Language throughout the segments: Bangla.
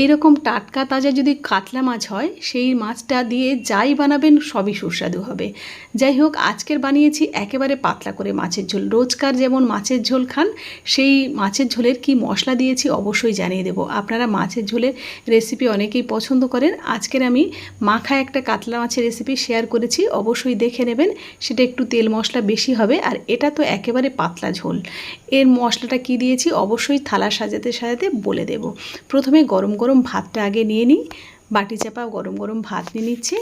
এই রকম টাটকা তাজা যদি কাতলা মাছ হয়, সেই মাছটা দিয়ে যাই বানাবেন সবই সুস্বাদু হবে। যাই হোক, আজকের বানিয়েছি একেবারে পাতলা করে মাছের ঝোল। রোজকার যেমন মাছের ঝোল খান, সেই মাছের ঝোলের কি মশলা দিয়েছি অবশ্যই জানিয়ে দেবো। আপনারা মাছের ঝোলের রেসিপি অনেকেই পছন্দ করেন। আজকের আমি মাখা একটা কাতলা মাছের রেসিপি শেয়ার করেছি, অবশ্যই দেখে নেবেন। সেটা একটু তেল মশলা বেশি হবে, আর এটা তো একেবারে পাতলা ঝোল। এর মশলাটা কি দিয়েছি অবশ্যই থালা সাজাতে সাজাতে বলে দেব। প্রথমে গরম গরম ভাতটা আগে নিয়ে নিই, বাটি চাপা গরম গরম ভাত নিয়ে নিচ্ছে।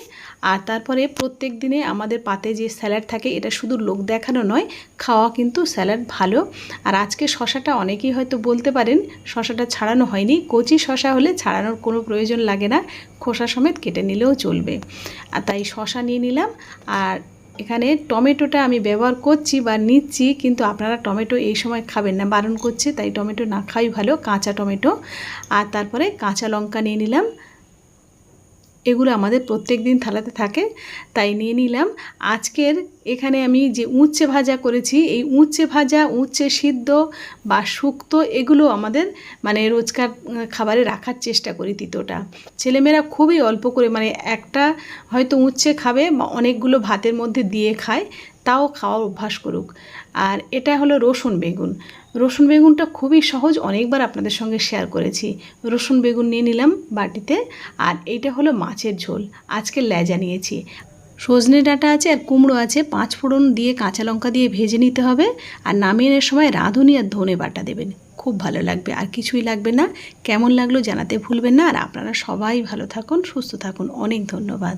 আর তারপরে প্রত্যেক দিনে আমাদের পাতে যে স্যালাড থাকে, এটা শুধু লোক দেখানো নয়, খাওয়া কিন্তু স্যালাড ভালো। আর আজকে শশাটা অনেকেই হয়তো বলতে পারেন, শশাটা ছাড়ানো হয়নি। কচি শশা হলে ছাড়ানোর কোনো প্রয়োজন লাগে না, খোসা সমেত কেটে নিলেও চলবে। আর তাই শশা নিয়ে নিলাম। আর এখানে টমেটোটা আমি ব্যবহার করছি বা নিচ্ছি, কিন্তু আপনারা টমেটো এই সময় খাবেন না, বারণ করছে, তাই টমেটো না খাই ভালো, কাঁচা টমেটো। আর তারপরে কাঁচা লঙ্কা নিয়ে নিলাম। এগুলো আমাদের প্রত্যেক দিন থালাতে থাকে, তাই নিয়ে নিলাম। আজকের এখানে আমি যে উচ্ছে ভাজা করেছি, এই উচ্ছে ভাজা উচ্ছে সিদ্ধ বা শুক্তো এগুলো আমাদের মানে রোজকার খাবারে রাখার চেষ্টা করি তিতোটা। ছেলেমেয়েরা খুবই অল্প করে মানে একটা হয়তো উচ্ছে খাবে বা অনেকগুলো ভাতের মধ্যে দিয়ে খায়, তাও খাওয়ার অভ্যাস করুক। আর এটা হলো রসুন বেগুন। রসুন বেগুনটা খুবই সহজ, অনেকবার আপনাদের সঙ্গে শেয়ার করেছি। রসুন বেগুন নিয়ে নিলাম বাটিতে, আর এইটা হলো মাছের ঝোল। আজকে লেজা নিয়েছি। সজনে ডাঁটা আছে আর কুমড়ো আছে। পাঁচ ফোড়ন দিয়ে কাঁচা লঙ্কা দিয়ে ভেজে নিতে হবে আর নামিয়ে সময় রাঁধুনি আর ধনে বাটা দেবেন। খুব ভালো লাগবে, আর কিছুই লাগবে না। কেমন লাগল জানাতে ভুলবেন না। আর আপনারা সবাই ভালো থাকুন, সুস্থ থাকুন। অনেক ধন্যবাদ।